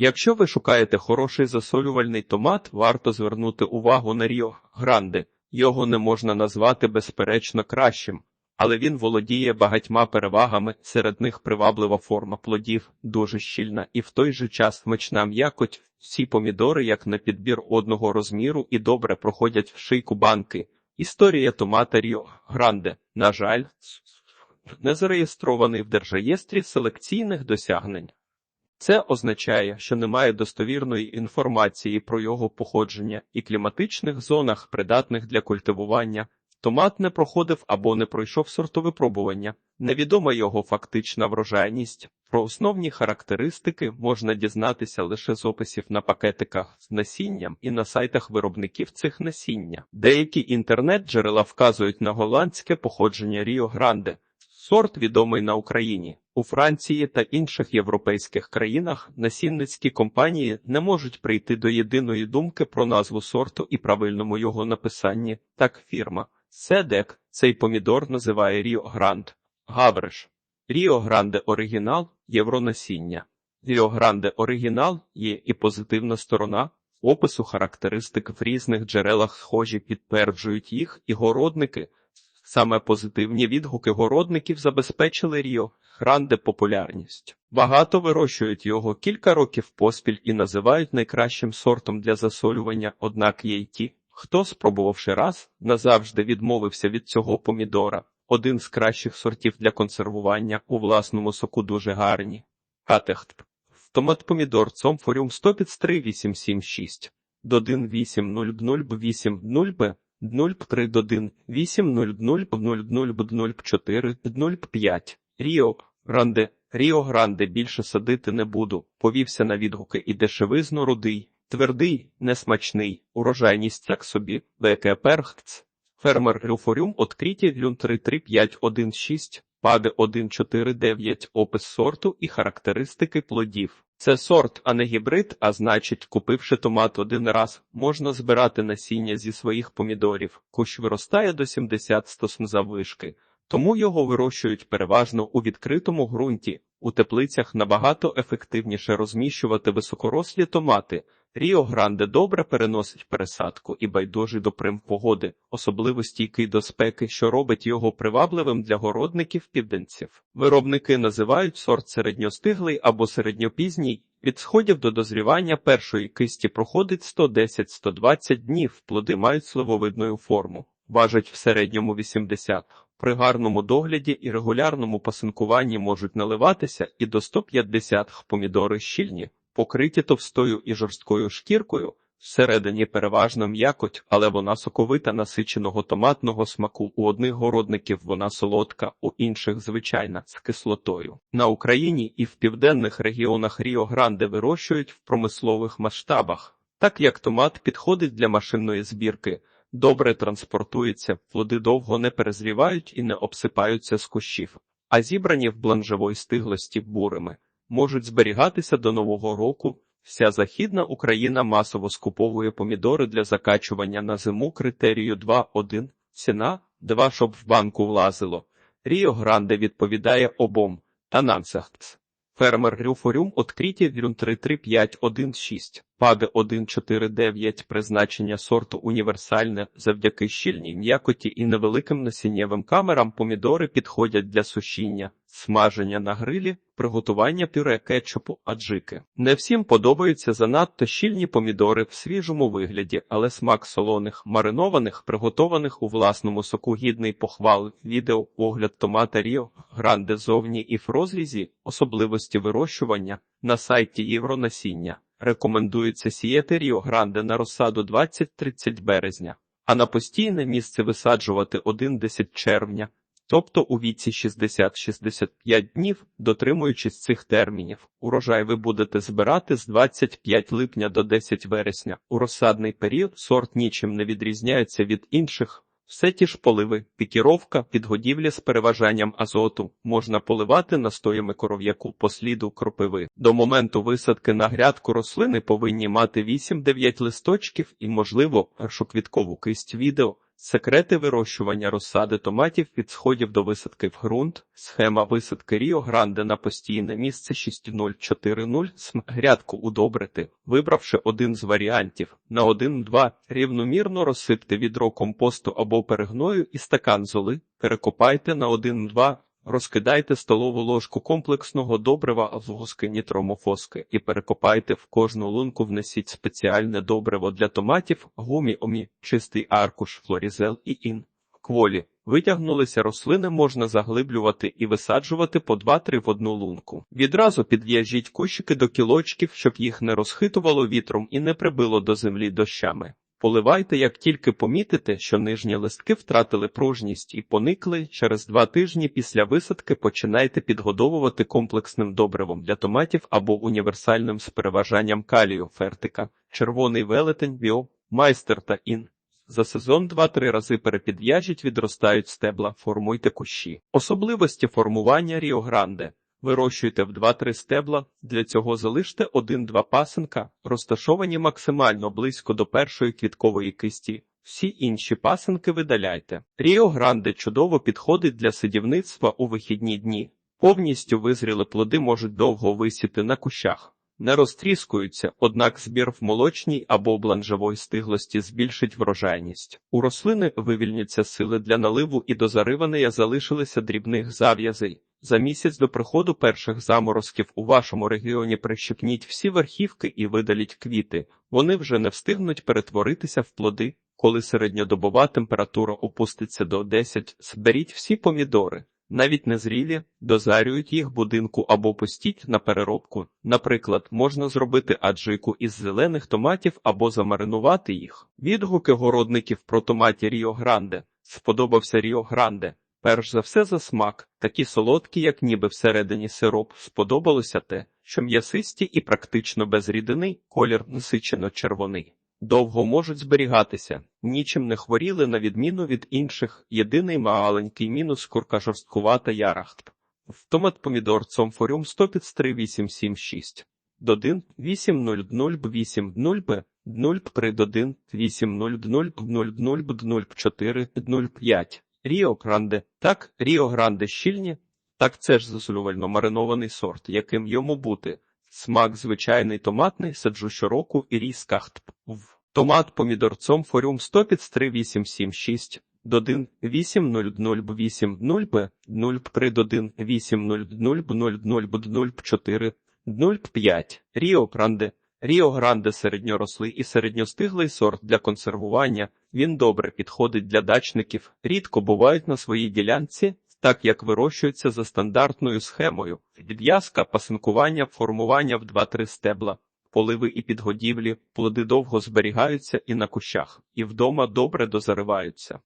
Якщо ви шукаєте хороший засолювальний томат, варто звернути увагу на Ріо Гранде. Його не можна назвати безперечно кращим, але він володіє багатьма перевагами, серед них приваблива форма плодів, дуже щільна і в той же час смачна м'якоть. Всі помідори, як на підбір одного розміру, і добре проходять в шийку банки. Історія томата Ріо Гранде, на жаль, не зареєстрований в держреєстрі селекційних досягнень. Це означає, що немає достовірної інформації про його походження і кліматичних зонах, придатних для культивування. Томат не проходив або не пройшов сортовипробування. Невідома його фактична врожайність. Про основні характеристики можна дізнатися лише з описів на пакетиках з насінням і на сайтах виробників цих насіння. Деякі інтернет-джерела вказують на голландське походження Ріо Гранде. Сорт відомий на Україні. У Франції та інших європейських країнах насінницькі компанії не можуть прийти до єдиної думки про назву сорту і правильному його написанні. Так фірма Седек цей помідор називає Ріо Гранд. Гавриш. Ріо Гранде оригінал євронасіння. Ріо Гранде оригінал є і позитивна сторона. Опису характеристик в різних джерелах схожі підтверджують їх і городники. Саме позитивні відгуки городників забезпечили Ріо Гранде популярність. Багато вирощують його кілька років поспіль і називають найкращим сортом для засолювання, однак є й ті, хто, спробувавши раз, назавжди відмовився від цього помідора. Один з кращих сортів для консервування у власному соку дуже гарні. Катехт. Томат помідор Цомфоріум 100 під 3876. Додин 800 б 0 3 додин 800 00 0 4 0 5. Ріо Гранде. Ріо Гранде більше садити не буду. Повівся на відгуки і дешевизно рудий, твердий, несмачний, урожайність так собі, ВК Перхц. Фермер Рюфорюм откриті Люн 33516, Паде 149, опис сорту і характеристики плодів. Це сорт, а не гібрид, а значить, купивши томат один раз, можна збирати насіння зі своїх помідорів. Кущ виростає до 70-100 см заввишки, тому його вирощують переважно у відкритому ґрунті. У теплицях набагато ефективніше розміщувати високорослі томати. Ріо Гранде добре переносить пересадку і байдужий до прим погоди, особливо стійкий до спеки, що робить його привабливим для городників південців. Виробники називають сорт середньостиглий або середньопізній. Від сходів до дозрівання першої кисті проходить 110-120 днів, плоди мають сливовидну форму, важать в середньому 80. При гарному догляді і регулярному пасинкуванні можуть наливатися і до 150 помідори щільні, покриті товстою і жорсткою шкіркою, всередині переважно м'якоть, але вона соковита насиченого томатного смаку. У одних городників вона солодка, у інших звичайна з кислотою. На Україні і в південних регіонах Ріо Гранде вирощують в промислових масштабах, так як томат підходить для машинної збірки. Добре транспортується, плоди довго не перезрівають і не обсипаються з кущів, а зібрані в бланжевої стиглості бурими можуть зберігатися до Нового року. Вся Західна Україна масово скуповує помідори для закачування на зиму критерію 2.1, ціна 2, щоб в банку влазило. Ріо Гранде відповідає обом. Танансахтс. Фермер Рюфорюм откриті Врюн 33516. Паде 149 призначення сорту універсальне завдяки щільній м'якоті і невеликим насіннєвим камерам помідори підходять для сушіння, смаження на грилі, приготування пюре кетчупу, аджики. Не всім подобаються занадто щільні помідори в свіжому вигляді, але смак солоних, маринованих, приготованих у власному соку гідний похвал, відео, огляд томата Ріо, гранде зовні і в розрізі, особливості вирощування на сайті Євронасіння. Рекомендується сіяти Ріо Гранде на розсаду 20-30 березня, а на постійне місце висаджувати 1-10 червня, тобто у віці 60-65 днів, дотримуючись цих термінів. Урожай ви будете збирати з 25 липня до 10 вересня. У розсадний період сорт нічим не відрізняється від інших. Все ті ж поливи, пікіровка, підгодівля з переважанням азоту можна поливати настоями коров'яку по сліду кропиви. До моменту висадки на грядку рослини повинні мати 8-9 листочків і, можливо, першоквіткову кисть відео. Секрети вирощування розсади томатів від сходів до висадки в ґрунт. Схема висадки Ріо Гранде на постійне місце 6040 см. Грядку удобрити, вибравши один з варіантів. На 1-2 рівномірно розсипте відро компосту або перегною і стакан золи. Перекопайте на 1-2 Розкидайте столову ложку комплексного добрива з воски нітромофоски і перекопайте в кожну лунку внесіть спеціальне добриво для томатів, гумі-омі, чистий аркуш, флорізел і ін. Кволі. Витягнулися рослини можна заглиблювати і висаджувати по 2-3 в одну лунку. Відразу підв'яжіть кущики до кілочків, щоб їх не розхитувало вітром і не прибило до землі дощами. Поливайте, як тільки помітите, що нижні листки втратили пружність і поникли, через два тижні після висадки починайте підгодовувати комплексним добривом для томатів або універсальним з переважанням калію фертика, червоний велетень, біо, майстер та ін. За сезон 2-3 рази перепідв'яжіть, відростають стебла, формуйте кущі. Особливості формування Ріо Гранде. Вирощуйте в 2-3 стебла, для цього залиште 1-2 пасенка, розташовані максимально близько до першої квіткової кисті. Всі інші пасенки видаляйте. Ріо Гранде чудово підходить для сидівництва у вихідні дні. Повністю визріли плоди можуть довго висіти на кущах. Не розтріскуються, однак збір в молочній або бланжевої стиглості збільшить врожайність. У рослини вивільняться сили для наливу і до заривання залишилися дрібних зав'язей. За місяць до приходу перших заморозків у вашому регіоні прищепніть всі верхівки і видаліть квіти. Вони вже не встигнуть перетворитися в плоди. Коли середньодобова температура опуститься до 10, зберіть всі помідори. Навіть незрілі, дозарюють їх будинку або пустіть на переробку. Наприклад, можна зробити аджику із зелених томатів або замаринувати їх. Відгуки городників про томаті Ріо Гранде. Сподобався Ріо Гранде. Перш за все за смак, такі солодкі, як ніби всередині сироп, сподобалося те, що м'ясисті і практично без рідини, колір насичено червоний. Довго можуть зберігатися, нічим не хворіли на відміну від інших, єдиний маленький мінус курка жорсткувата ярахт. В томат помідор цомфоріум 100 під 3876. Додин 800 б 80 б 0 при додин 800 б 00 б 04 05. Ріо Гранде. Так, Ріо Гранде щільні. Так це ж засолювально маринований сорт, яким йому бути. Смак звичайний томатний, саджу щороку і різкахт. В томат помідорцом форіум 100 під 3876. Додин 800 б 80 б 0 при додин 800 б 00 б 04 05. Ріо Гранде. Ріо Гранде середньорослий і середньостиглий сорт для консервування. Він добре підходить для дачників, рідко бувають на своїй ділянці, так як вирощуються за стандартною схемою: відв'язка, пасинкування, формування в 2-3 стебла, поливи і підгодівлі, плоди довго зберігаються і на кущах, і вдома добре дозариваються.